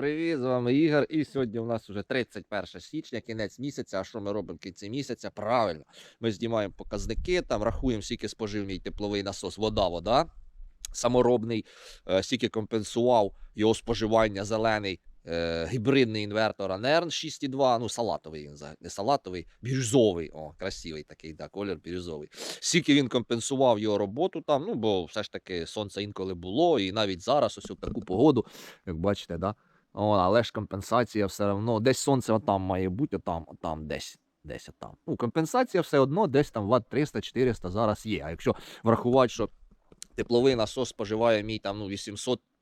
привіт! З вами Ігор. І сьогодні у нас вже 31 січня, кінець місяця. А що ми робимо в кінці місяця? Правильно, ми знімаємо показники, там рахуємо, скільки спожив мій тепловий насос, вода, вода. Саморобний, е, скільки компенсував його споживання зелений е, гібридний інвертор Анерн 6,2, ну салатовий він не салатовий, бірюзовий, о, красивий такий, да, колір бірюзовий. Скільки він компенсував його роботу там, ну бо все ж таки сонце інколи було, і навіть зараз, ось в таку погоду, як бачите, да, о, але ж компенсація все одно, десь сонце отам має бути, отам, отам, десь. Десь отам. Ну, компенсація все одно десь там ватт 300-400 зараз є. А якщо врахувати, що тепловий насос споживає мій там ну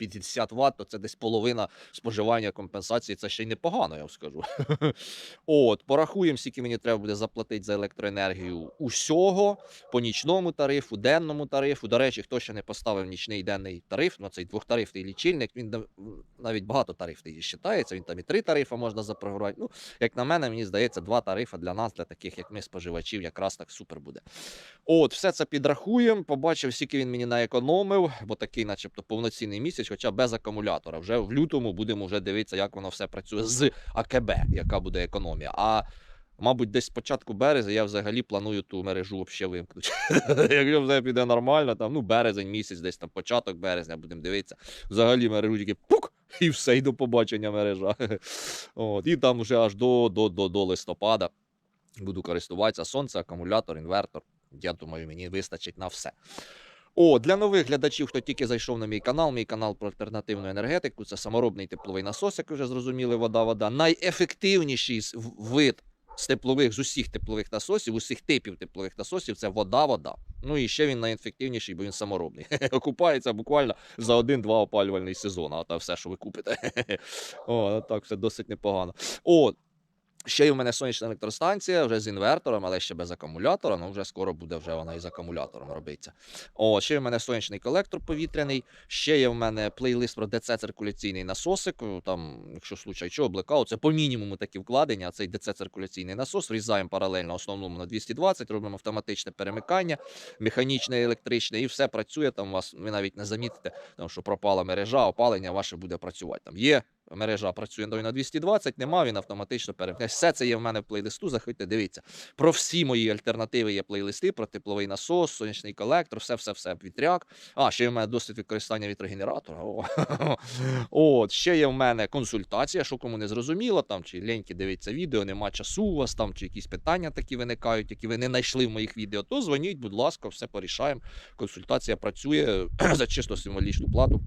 850 Вт, то це десь половина споживання компенсації. Це ще й непогано, я вам скажу. От, порахуємо, скільки мені треба буде заплатити за електроенергію усього по нічному тарифу, денному тарифу. До речі, хто ще не поставив нічний денний тариф, ну цей двохтарифний лічильник, він нав- навіть багатотарифний вважається. Він там і три тарифи можна запрограмувати. Ну, як на мене, мені здається, два тарифи для нас, для таких, як ми, споживачів, якраз так супер буде. От, все це підрахуємо. Побачив, скільки він мені наекономив, бо такий, начебто, повноцінний місяць, хоча без акумулятора. Вже в лютому будемо вже дивитися, як воно все працює з АКБ, яка буде економія. А мабуть, десь з початку березня я взагалі планую ту мережу взагалі вимкнути. Якщо все піде нормально, там ну березень місяць, десь там початок березня, будемо дивитися. Взагалі мережу тільки пук! І все, і до побачення мережа. От, і там вже аж до, до, до, до листопада буду користуватися. Сонце, акумулятор, інвертор. Я думаю, мені вистачить на все. О, для нових глядачів, хто тільки зайшов на мій канал, мій канал про альтернативну енергетику, це саморобний тепловий насос, як ви вже зрозуміли, вода, вода. Найефективніший вид з теплових, з усіх теплових насосів, усіх типів теплових насосів це вода, вода. Ну і ще він найефективніший, бо він саморобний. Окупається буквально за один-два опалювальний сезон, а та все, що ви купите. О, так все досить непогано. О, Ще й у мене сонячна електростанція, вже з інвертором, але ще без акумулятора. Ну вже скоро буде вже вона і з акумулятором робиться. О, ще й у мене сонячний колектор повітряний. Ще є в мене плейлист про ДЦ циркуляційний насосик. Там, якщо случай чого, блекаут, це по мінімуму такі вкладення. а Цей ДЦ циркуляційний насос. Врізаємо паралельно основному на 220, робимо автоматичне перемикання, механічне, електричне, і все працює. Там у вас ви навіть не замітите, тому що пропала мережа, опалення ваше буде працювати. Там є мережа працює на 220, нема, він автоматично перемкне. Все це є в мене в плейлисту. Заходьте, дивіться. Про всі мої альтернативи є плейлисти, про тепловий насос, сонячний колектор, все, все, все, вітряк. А, ще є в мене досвід використання вітрогенератора. От, ще є в мене консультація, що кому не зрозуміло, там чи ліньки дивиться відео, нема часу у вас там, чи якісь питання такі виникають, які ви не знайшли в моїх відео, то дзвоніть, будь ласка, все порішаємо. Консультація працює за чисто символічну плату.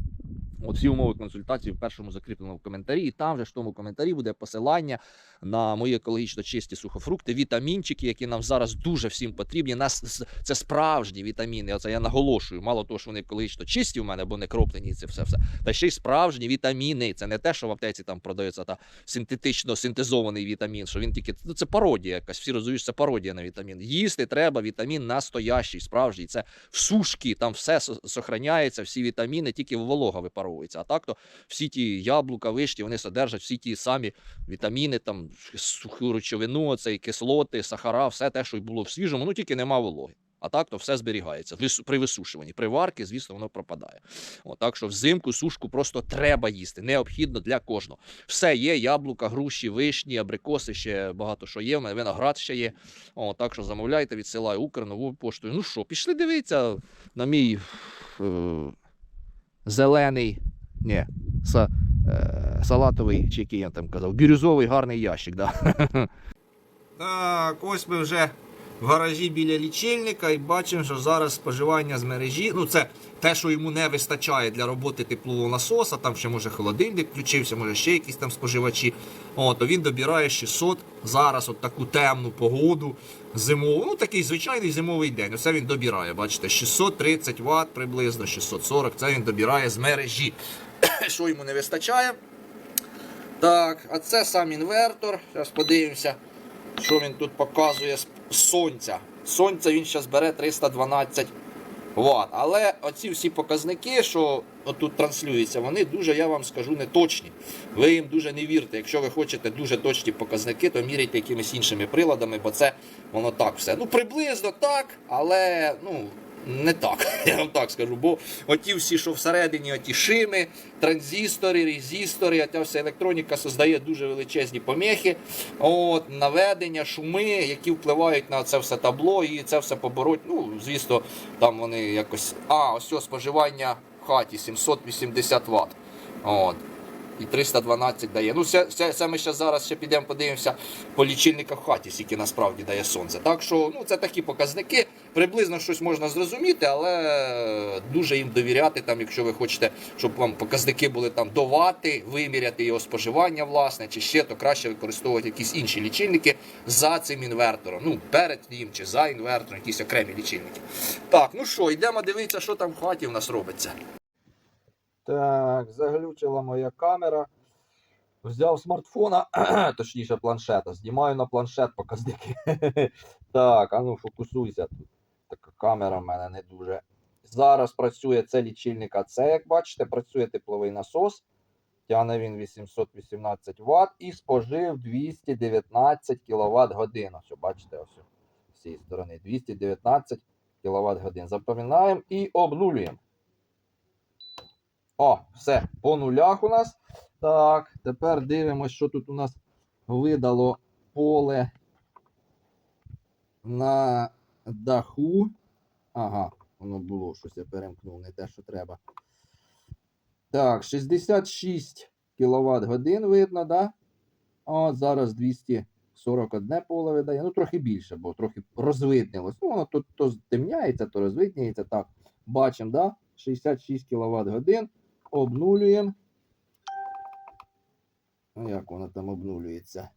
Всі умови консультації в першому закріпленому коментарі, і там же ж в тому коментарі буде посилання на мої екологічно чисті сухофрукти, вітамінчики, які нам зараз дуже всім потрібні. Нас це справжні вітаміни. Оце я наголошую. Мало того, що вони екологічно чисті у мене, бо не кроплені, і це все все. Та ще й справжні вітаміни. Це не те, що в аптеці там продається та синтетично синтезований вітамін. Що він тільки ну, це пародія якась. Всі розуміють, це пародія на вітамін. Їсти треба вітамін настоящий, справжній. Це в сушки, там все сохраняється, всі вітаміни, тільки волога випаровується. А так то всі ті яблука, вишні, вони содержать всі ті самі вітаміни, там суху речовину, цей кислоти, сахара, все те, що й було в свіжому, ну тільки нема вологи. А так то все зберігається. При висушуванні, при варки, звісно, воно пропадає. О, так що взимку сушку просто треба їсти. Необхідно для кожного. Все є: яблука, груші, вишні, абрикоси, ще багато що є. У мене виноград ще є. О, так що замовляйте, відсилаю Укр новою поштою. Ну що, пішли дивитися на мій е, зелений. Ні, са, е, салатовий, чи який я там казав, бірюзовий гарний ящик. Да. Так, ось ми вже в гаражі біля лічильника і бачимо, що зараз споживання з мережі. Ну, це те, що йому не вистачає для роботи теплового насоса, там ще може холодильник включився, може ще якісь там споживачі. О, то він добирає 600 зараз от таку темну погоду зимову. Ну, такий звичайний зимовий день. Оце він добирає. Бачите, 630 Вт приблизно, 640. Це він добирає з мережі. Що йому не вистачає? Так, а це сам інвертор. Зараз подивимося, що він тут показує сонця. Сонця він зараз бере 312 Вт. Але оці всі показники, що тут транслюються, вони дуже, я вам скажу, не точні. Ви їм дуже не вірте. Якщо ви хочете дуже точні показники, то міряйте якимись іншими приладами, бо це воно так все. Ну, приблизно так, але ну, Не так, я вам так скажу. Бо оті всі, що всередині, оті шими, транзистори, резистори, ця вся електроніка создає дуже величезні помехи, от, наведення, шуми, які впливають на це все табло, і це все побороть. Ну, звісно, там вони якось. А, ось споживання в хаті 780 Вт. От. І 312 дає. Ну, це, це, це ми ще зараз ще підемо подивимося по лічильниках в хаті, скільки насправді дає сонце. Так що ну, це такі показники. Приблизно щось можна зрозуміти, але дуже їм довіряти, там, якщо ви хочете, щоб вам показники були там до вати, виміряти його споживання, власне, чи ще, то краще використовувати якісь інші лічильники за цим інвертором. Ну, перед ним чи за інвертором, якісь окремі лічильники. Так, ну що, йдемо дивитися, що там в хаті в нас робиться. Так, заглючила моя камера. Взяв смартфона, точніше планшета. Знімаю на планшет показники. так, а ну фокусуйся тут. Камера в мене не дуже. Зараз працює це лічильник АЦ, як бачите, працює тепловий насос. Тягне він 818 Вт і спожив 219 кВт годин. Ось, бачите, ось з цієї сторони. 219 кВт годин. Запам'ятаємо і обнулюємо. О, все, по нулях у нас. Так, тепер дивимося, що тут у нас видало поле на даху. Ага, воно було щось, я перемкнув, не те, що треба. Так, 66 кВт годин видно, да? От зараз 241 поле видає. Ну, трохи більше, бо трохи розвиднилось. Ну, воно тут то темняється, то розвидняється. Так, бачимо, да? 66 кВт годин. Обнулюємо. Ну, як воно там обнулюється?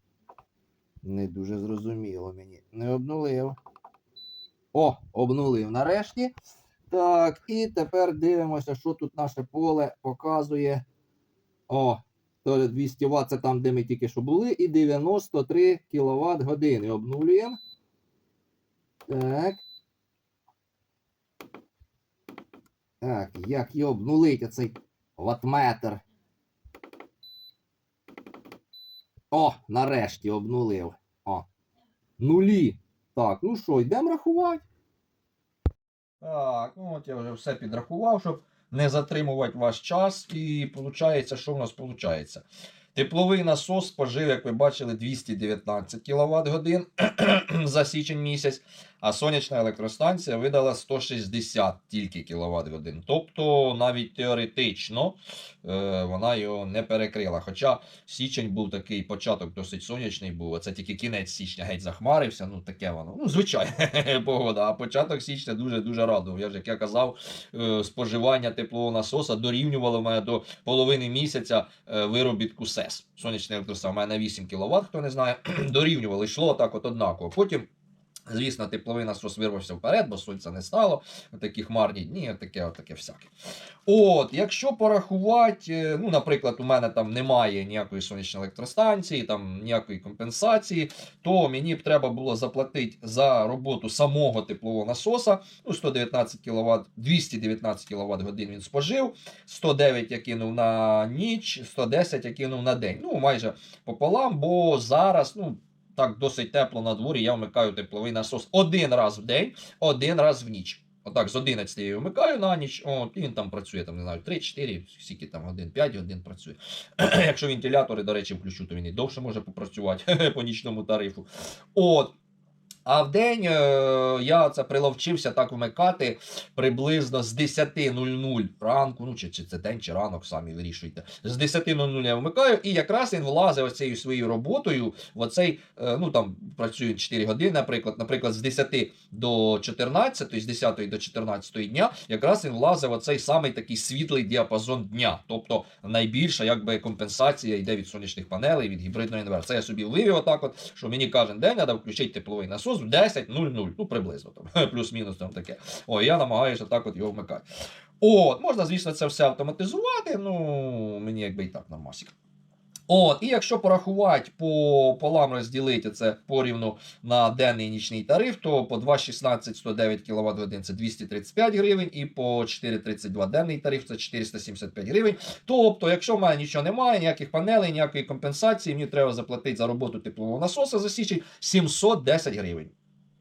Не дуже зрозуміло мені. Не обнулив. О, обнулив нарешті. Так, і тепер дивимося, що тут наше поле показує. О, то 200 Вт це там, де ми тільки що були, і 93 кВт години. Обнулюємо. Так. Так, як його обнулити цей ватметр? О, нарешті обнулив. О. Нулі. Так, ну що, йдемо рахувати. Так, ну от я вже все підрахував, щоб не затримувати ваш час. І виходить, що в нас виходить? Тепловий насос спожив, як ви бачили, 219 кВт годин за січень місяць, а сонячна електростанція видала 160 тільки кВт годин. Тобто навіть теоретично е, вона його не перекрила. Хоча січень був такий початок досить сонячний був, а це тільки кінець січня геть захмарився. Ну таке воно. Ну, звичайна погода. А початок січня дуже-дуже радував. Я ж як я казав, е, споживання теплового насоса дорівнювало мене до половини місяця е, виробітку СЕС. Сонячна електростанція у мене 8 кВт, хто не знає, дорівнювало, йшло так от однаково. Потім. Звісно, тепловий насос вирвався вперед, бо сонця не стало. Такі хмарні дні, таке, таке всяке. От, якщо порахувати, е, ну, наприклад, у мене там немає ніякої сонячної електростанції, там ніякої компенсації, то мені б треба було заплатити за роботу самого теплового насоса. Ну, 119 кВт, 219 кВт годин він спожив, 109 я кинув на ніч, 110 я кинув на день. Ну, майже пополам, бо зараз, ну. Так, досить тепло на дворі, я вмикаю тепловий насос один раз в день, один раз в ніч. Отак, з 11 я вмикаю на ніч, от, і він там працює, там, не знаю, 3-4, скільки там годин, 5 годин працює. Якщо вентилятори, до речі, включу, то він і довше може попрацювати по нічному тарифу. От. А в день е, я це приловчився так вмикати приблизно з 10.00 ранку, ну чи, чи це день, чи ранок, самі вирішуйте. З 10.00 я вмикаю, і якраз він влазить оцією своєю роботою в оцей, е, ну там працює 4 години, наприклад, наприклад, з 10 до 14, з 10 до 14 дня, якраз він влазить в оцей самий такий світлий діапазон дня. Тобто найбільша якби компенсація йде від сонячних панелей, від гібридного інвертора. Це я собі вивів отак, от, що мені кожен день треба включити тепловий насос в 10.00, ну приблизно там, плюс-мінус там таке. О, я намагаюся так от його вмикати. От, можна, звісно, це все автоматизувати, ну мені якби і так нормасик. От, і якщо порахувати по полам розділити це порівну на денний нічний тариф, то по 2,16 109 кВт годин це 235 гривень, і по 4,32 денний тариф це 475 гривень. Тобто, якщо в мене нічого немає, ніяких панелей, ніякої компенсації, мені треба заплатити за роботу теплового насоса за січень 710 гривень.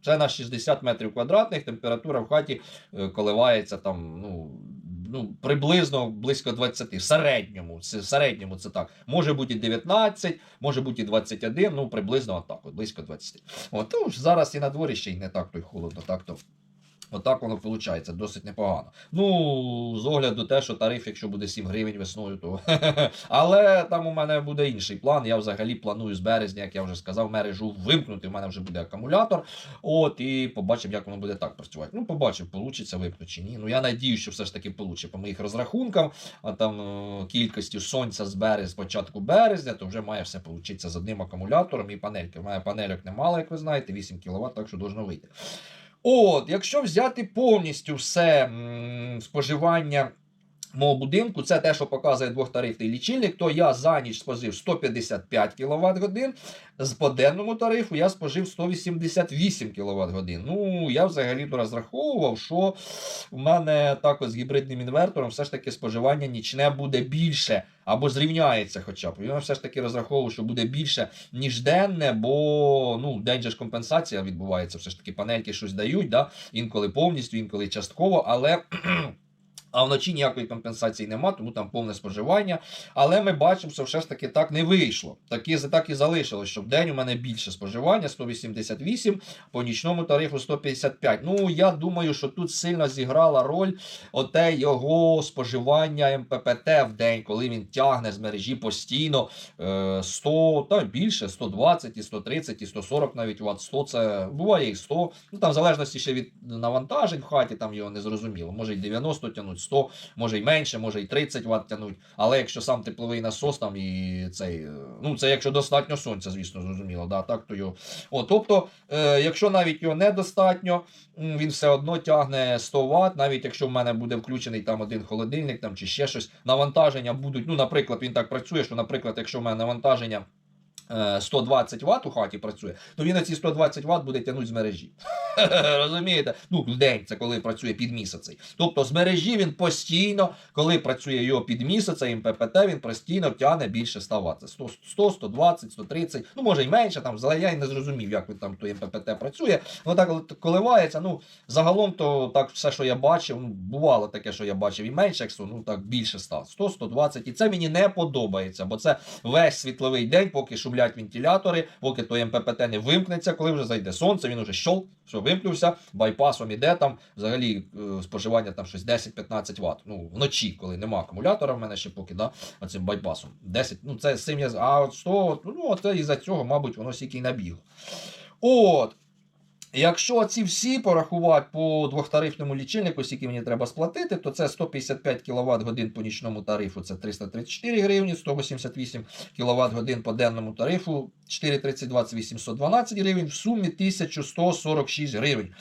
Це на 60 метрів квадратних. Температура в хаті е, коливається там, ну. Ну, приблизно близько 20. В середньому, в середньому це так. Може бути і 19, може бути і 21, ну приблизно отак, от, близько 20. От, ну, ж зараз і на дворі ще й не так то й холодно, так то. Отак воно виходить, досить непогано. Ну, з огляду те, що тариф, якщо буде 7 гривень весною, то. Але там у мене буде інший план. Я взагалі планую з березня, як я вже сказав, мережу вимкнути. У мене вже буде акумулятор. От, і побачимо, як воно буде так працювати. Ну, побачив, получиться вимкнути чи ні. Ну, я надію, що все ж таки получить по моїх розрахункам, а там е, кількістю сонця з березня, з початку березня, то вже має все получитися з одним акумулятором і панельки. У мене панельок немало, як ви знаєте, 8 кВт, так що должно вийти. От, якщо взяти повністю все споживання мого будинку, це те, що показує двохтарифний лічильник, то я за ніч спожив 155 кВт годин. З по денному тарифу я спожив 188 кВт годин. Ну, я взагалі то розраховував, що в мене також з гібридним інвертором все ж таки споживання нічне буде більше. Або зрівняється хоча б. Я все ж таки розраховував, що буде більше, ніж денне, бо ну, день же ж компенсація відбувається, все ж таки панельки щось дають, да? інколи повністю, інколи частково, але. А вночі ніякої компенсації нема, тому там повне споживання. Але ми бачимо, що все ж таки так не вийшло. Так і, так і залишилось, що в день у мене більше споживання 188, по нічному тарифу 155. Ну, я думаю, що тут сильно зіграла роль оте його споживання МППТ в день, коли він тягне з мережі постійно е, 100, та більше, 120, і 130, і 140 навіть Вт. 100 це буває і 100. Ну там в залежності ще від навантажень в хаті, там його не зрозуміло. Може й 90 тягнуть, 100, може й менше, може й 30 Вт тягнуть. Але якщо сам тепловий насос там і цей, е, ну це якщо достатньо сонця, звісно, зрозуміло. Да, так то його. О, тобто, е, якщо навіть його недостатньо, він все одно тягне 100 Вт, навіть якщо в мене буде включений там один холодильник там, чи ще щось, навантаження будуть. Ну, наприклад, він так працює, що, наприклад, якщо в мене навантаження. Е, 120 Вт у хаті працює, то він на ці 120 Вт буде тягнути з мережі. Розумієте? Ну, день це коли працює під місяцем. Тобто з мережі він постійно, коли працює його під місяцем, МППТ, він постійно тягне більше 100 Вт. 100, 100, 120, 130, ну може й менше, там, я й не зрозумів, як він там той МППТ працює. Воно так коливається. Ну, загалом, то так все, що я бачив, ну, бувало таке, що я бачив і менше, як 100, ну так більше 100, 100, 120. І це мені не подобається, бо це весь світловий день, поки шумлять вентилятори, поки той МППТ не вимкнеться, коли вже зайде сонце, він уже щолк, що вимкнувся, байпасом іде там, взагалі е, споживання там щось 10-15 Вт. Ну, вночі, коли нема акумулятора в мене ще поки, да, оцим байпасом. 10, ну це з а от 100, ну, це із-за цього, мабуть, воно стільки й набігло. От. Якщо ці всі порахувати по двохтарифному лічильнику, скільки мені треба сплатити, то це 155 кВт годин по нічному тарифу, це 334 гривні, 188 кВт годин по денному тарифу, 432 це 812 гривень, в сумі 1146 гривень.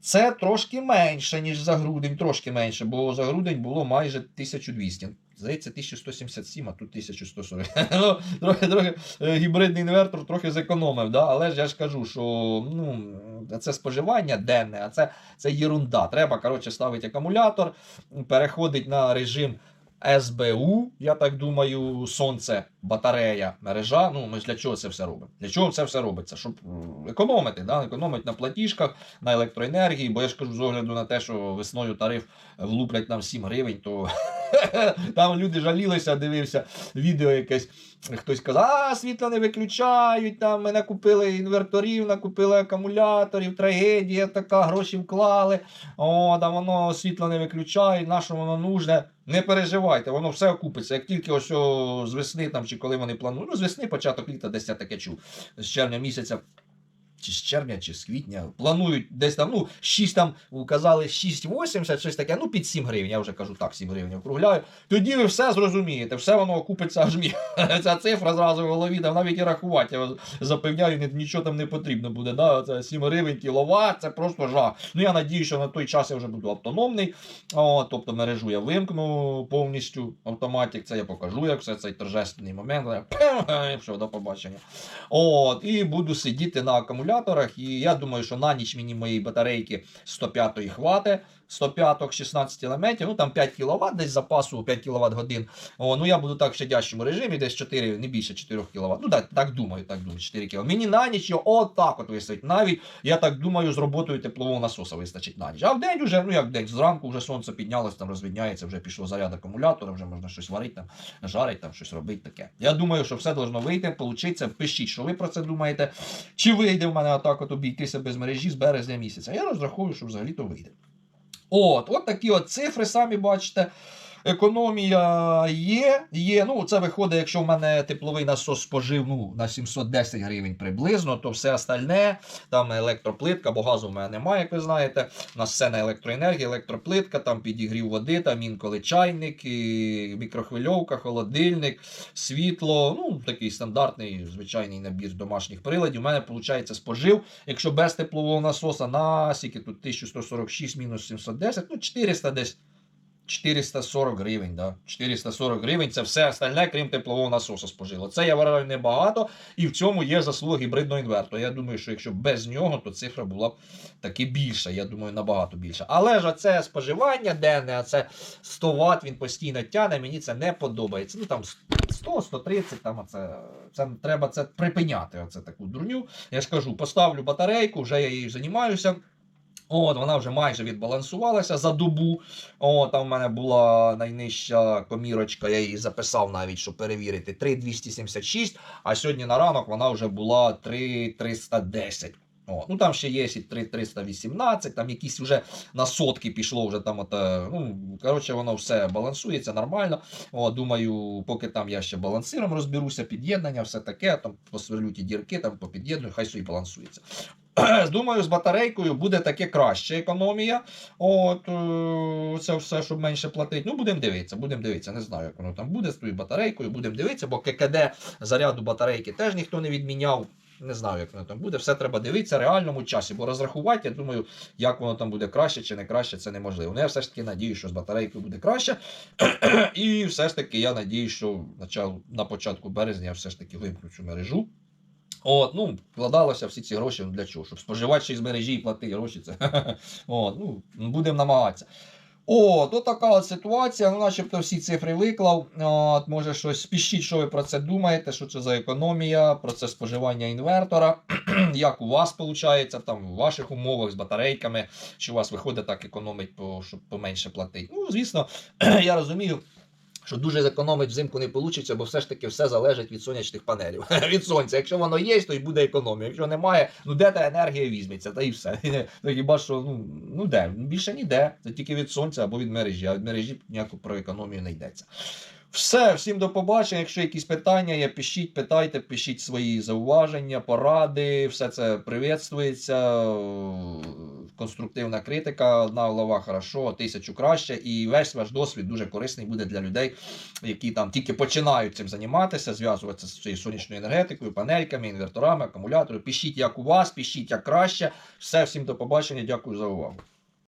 Це трошки менше, ніж за грудень, трошки менше, бо за грудень було майже 1200. Здається, 1177, а тут 1140. ну, трохи, трохи е, гібридний інвертор трохи зекономив, да? але ж я ж кажу, що ну, це споживання денне, а це, це єрунда. Треба коротше, ставити акумулятор, переходить на режим СБУ, я так думаю, сонце, батарея, мережа. Ну, ми для чого це все робимо? Для чого це все робиться? Щоб економити, да? економити на платіжках, на електроенергії, бо я ж кажу, з огляду на те, що весною тариф влуплять нам 7 гривень, то там люди жалілися, дивився відео якесь. Хтось казав, а світло не виключають, там ми накупили інверторів, накупили акумуляторів, трагедія така, гроші вклали. О, там воно світло не виключають, на воно нужне. Не переживайте, воно все окупиться. Як тільки ось о, з весни там, чи коли вони планують, ну з весни, початок літа, десь я таке чув, з червня місяця. Чи з червня, чи з квітня планують десь там, ну, 6 там казали 6,80, щось таке, ну під 7 гривень, я вже кажу так, 7 гривень округляю. Тоді ви все зрозумієте, все воно окупиться аж мі. Ця цифра зразу в голові, там навіть і рахувати, я вас запевняю, нічого там не потрібно буде. Да? Це 7 гривень кіловат, це просто жах. Ну я надію, що на той час я вже буду автономний. О, тобто мережу я вимкну повністю автоматик, це я покажу, як все цей торжественний момент. Що, до побачення. От, і буду сидіти на акумуляторах. І я думаю, що на ніч мені моєї батарейки 105-ї хватить. 105 16 елементів, ну там 5 кВт, десь запасу 5 кВт годин. О, ну я буду так в щадящому режимі, десь 4, не більше 4 кВт. Ну так, так думаю, так думаю, 4 кВт. Мені на ніч його отак от вистачить. Навіть, я так думаю, з роботою теплового насоса вистачить на ніч. А в день вже, ну як в день, зранку вже сонце піднялось, там розвідняється, вже пішло заряд акумулятора, вже можна щось варити, там, жарить, там щось робити таке. Я думаю, що все должно вийти, получиться. Пишіть, що ви про це думаєте. Чи вийде в мене отак от обійтися без мережі з березня місяця? Я розраховую, що взагалі то вийде. От, от такі от цифри, самі бачите. Економія є, є. Ну, це виходить, якщо в мене тепловий насос спожив ну, на 710 гривень приблизно, то все остальне, там електроплитка, бо газу в мене немає, як ви знаєте. У нас все на електроенергії, електроплитка, там підігрів води, там інколи чайник, і мікрохвильовка, холодильник, світло. Ну, такий стандартний звичайний набір домашніх приладів. У мене, виходить, спожив, якщо без теплового насоса, на скільки тут 1146 мінус 710, ну 400 десь. 440 гривень, да. 440 гривень це все остальне, крім теплового насосу спожило. Це я вважаю небагато, і в цьому є заслуга гібридного інвертора. Я думаю, що якщо без нього, то цифра була б таки більша. Я думаю, набагато більша. Але ж це споживання денне, а це 100 Вт, він постійно тяне, мені це не подобається. Ну там 100-130, там оце, це треба це припиняти. Оце таку дурню. Я ж кажу, поставлю батарейку, вже я її займаюся. От, вона вже майже відбалансувалася за добу. О, там в мене була найнижча комірочка, я її записав навіть, щоб перевірити. 3,276, а сьогодні на ранок вона вже була 3,310. О, ну там ще є і 3,318, там якісь вже на сотки пішло вже там. От, ну, коротше, воно все балансується нормально. О, думаю, поки там я ще балансиром розберуся, під'єднання, все таке, там посверлю ті дірки, там попід'єдную, хай собі балансується. Думаю, з батарейкою буде таке краще економія. От е, це все, щоб менше платити. Ну, будемо дивитися, будемо дивитися. Не знаю, як воно там буде з тою батарейкою. Будемо дивитися, бо ККД заряду батарейки теж ніхто не відміняв. Не знаю, як воно там буде. Все треба дивитися в реальному часі, бо розрахувати, я думаю, як воно там буде краще чи не краще, це неможливо. Ну, я все ж таки надію, що з батарейкою буде краще. І все ж таки я надію, що на початку березня я все ж таки вимкну цю мережу. От, ну, вкладалося всі ці гроші ну, для чого? Щоб споживати ще із мережі і платити гроші. Це. От, ну, будемо намагатися. О, така от ситуація. Ну, начебто всі цифри виклав. От, може щось пишіть, що ви про це думаєте, що це за економія, про це споживання інвертора. Як у вас виходить, там в ваших умовах з батарейками, чи у вас виходить так економить, щоб поменше платити. Ну, звісно, я розумію. Що дуже зекономить взимку не вийде, бо все ж таки все залежить від сонячних панелів. від сонця. Якщо воно є, то й буде економія. Якщо немає, ну де та енергія візьметься, та і все. Хіба що ну, ну де? Більше ніде. Це тільки від сонця або від мережі, а від мережі ніяку про економію не йдеться. Все, всім до побачення. Якщо якісь питання є, пишіть, питайте, пишіть свої зауваження, поради. Все це привітствується. Конструктивна критика. Одна голова хорошо, тисячу краще. І весь ваш досвід дуже корисний буде для людей, які там тільки починають цим займатися, зв'язуватися з цією сонячною енергетикою, панельками, інверторами, акумуляторами. Пишіть, як у вас, пишіть як краще. Все, всім до побачення. Дякую за увагу.